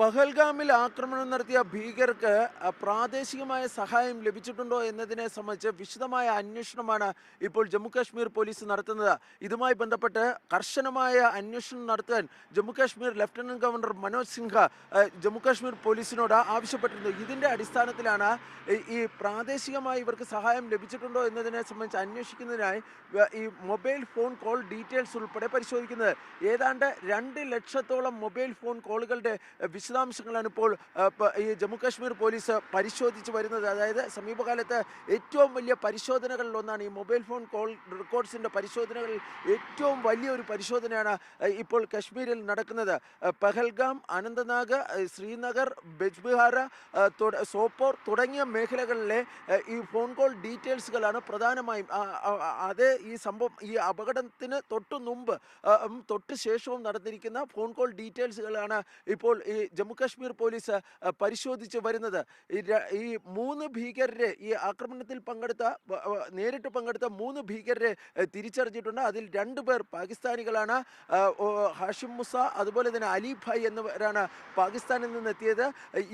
പഹൽഗാമിൽ ആക്രമണം നടത്തിയ ഭീകർക്ക് പ്രാദേശികമായ സഹായം ലഭിച്ചിട്ടുണ്ടോ എന്നതിനെ സംബന്ധിച്ച് വിശദമായ അന്വേഷണമാണ് ഇപ്പോൾ ജമ്മുകാശ്മീർ പോലീസ് നടത്തുന്നത്. ഇതുമായി ബന്ധപ്പെട്ട് കർശനമായ അന്വേഷണം നടത്താൻ ജമ്മുകാശ്മീർ ലഫ്റ്റനന്റ് ഗവർണർ മനോജ് സിൻഹ ജമ്മുകാശ്മീർ ജമ്മു കാശ്മീർ പോലീസിനോട് ആവശ്യപ്പെട്ടിരുന്നു ഇതിന്റെ അടിസ്ഥാനത്തിലാണ് ഈ- പ്രാദേശികമായി ഇവർക്ക് സഹായം ലഭിച്ചിട്ടുണ്ടോ എന്നതിനെ സംബന്ധിച്ച് അന്വേഷിക്കുന്നതിനായി ഈ മൊബൈൽ ഫോൺ കോൾ ഡീറ്റെയിൽസ് ഉൾപ്പെടെ പരിശോധിക്കുന്നത്. ഏതാണ്ട് രണ്ട് ലക്ഷത്തോളം മൊബൈൽ ഫോൺ കോളുകളുടെ വിശദാംശങ്ങളാണ് ഇപ്പോൾ ഈ ജമ്മുകാശ്മീർ പോലീസ് പരിശോധിച്ച് വരുന്നത്. അതായത് സമീപകാലത്ത് ഏറ്റവും വലിയ പരിശോധനകളിൽ ഒന്നാണ് ഈ മൊബൈൽ ഫോൺ കോൾ റെക്കോർഡ്സിന്റെ പരിശോധനകളിൽ ഏറ്റവും വലിയൊരു പരിശോധനയാണ് ഇപ്പോൾ കശ്മീരിൽ നടക്കുന്നത്. പഹൽഗാം അനന്തനാഗ് ശ്രീനഗർ ബെജ്ബിഹാര സോപ്പോർ തുടങ്ങിയ മേഖലകളിലെ ഈ ഫോൺ കോൾ ഡീറ്റെയിൽസുകളാണ് പ്രധാനമായും അത് ഈ സംഭവം ഈ അപകടത്തിന് തൊട്ടു മുമ്പ് തൊട്ട് ശേഷവും നടന്നിരിക്കുന്ന ഫോൺ കോൾ ഡീറ്റെയിൽസുകളാണ് ഇപ്പോൾ ഈ ജമ്മു കാശ്മീർ പോലീസ് പരിശോധിച്ച് വരുന്നത്. ഈ മൂന്ന് ഭീകരരെ ഈ ആക്രമണത്തിൽ പങ്കെടുത്ത നേരിട്ട് പങ്കെടുത്ത മൂന്ന് ഭീകരരെ തിരിച്ചറിഞ്ഞിട്ടുണ്ട്. അതിൽ രണ്ടു പേർ പാകിസ്ഥാനികളാണ്. ഹാഷിം മുസ അതുപോലെ തന്നെ അലി ഭായ് എന്നിവരാണ് പാകിസ്ഥാനിൽ നിന്ന് എത്തിയത്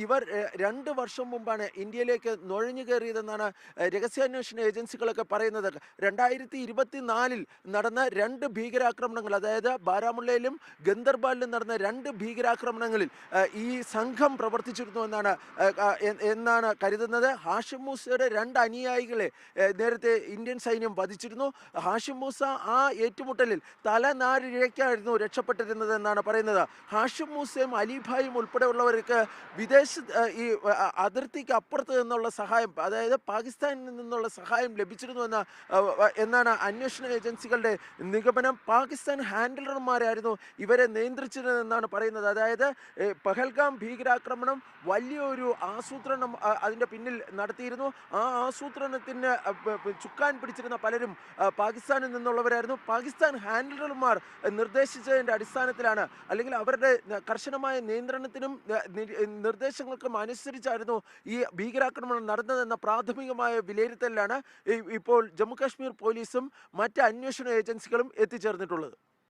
ഇവർ രണ്ട് വർഷം മുമ്പാണ് ഇന്ത്യയിലേക്ക് നുഴഞ്ഞു കയറിയതെന്നാണ് രഹസ്യാന്വേഷണ ഏജൻസികളൊക്കെ പറയുന്നത്. രണ്ടായിരത്തി ഇരുപത്തിനാലിൽ നടന്ന രണ്ട് ഭീകരാക്രമണങ്ങൾ അതായത് ബാരാമുള്ളയിലും ഗന്ദർബാലിലും നടന്ന രണ്ട് ഭീകരാക്രമണങ്ങളിൽ ഈ സംഘം പ്രവർത്തിച്ചിരുന്നു എന്നാണ് എന്നാണ് കരുതുന്നത്. ഹാഷിം മൂസയുടെ രണ്ട് അനുയായികളെ നേരത്തെ ഇന്ത്യൻ സൈന്യം വധിച്ചിരുന്നു. ഹാഷിം മൂസ ആ ഏറ്റുമുട്ടലിൽ തലനാരിഴയ്ക്കായിരുന്നു രക്ഷപ്പെട്ടിരുന്നത് എന്നാണ് പറയുന്നത്. ഹാഷിം മൂസയും അലിഭായും ഉൾപ്പെടെയുള്ളവർക്ക് വിദേശ ഈ അതിർത്തിക്ക് അപ്പുറത്ത് നിന്നുള്ള സഹായം അതായത് പാകിസ്ഥാനിൽ നിന്നുള്ള സഹായം ലഭിച്ചിരുന്നു എന്ന എന്നാണ് അന്വേഷണ ഏജൻസികളുടെ നിഗമനം. പാകിസ്ഥാൻ ഹാൻഡിലർമാരായിരുന്നു ഇവരെ നിയന്ത്രിച്ചിരുന്നതെന്നാണ് പറയുന്നത്. അതായത് ഏ, പഹൽഗാം ഭീകരാക്രമണം വലിയൊരു ആസൂത്രണം അതിന്റെ പിന്നിൽ നടത്തിയിരുന്നു. ആ ആസൂത്രണത്തിന് ചുക്കാൻ പിടിച്ചിരുന്ന പലരും പാകിസ്ഥാനിൽ നിന്നുള്ളവരായിരുന്നു. പാകിസ്ഥാൻ ഹാൻഡിലർമാർ നിർദ്ദേശിച്ചതിന്റെ അടിസ്ഥാനത്തിലാണ് അല്ലെങ്കിൽ അവരുടെ കർശനമായ നിയന്ത്രണത്തിനും നിർദ്ദേശങ്ങൾക്കും അനുസരിച്ചായിരുന്നു ഈ ഭീകരാക്രമണം നടന്നതെന്ന പ്രാഥമികമായ വിലയിരുത്തലിലാണ് ഇപ്പോൾ ജമ്മു കാശ്മീർ പോലീസും മറ്റ് അന്വേഷണ ഏജൻസികളും എത്തിച്ചേർന്നിട്ടുള്ളത്.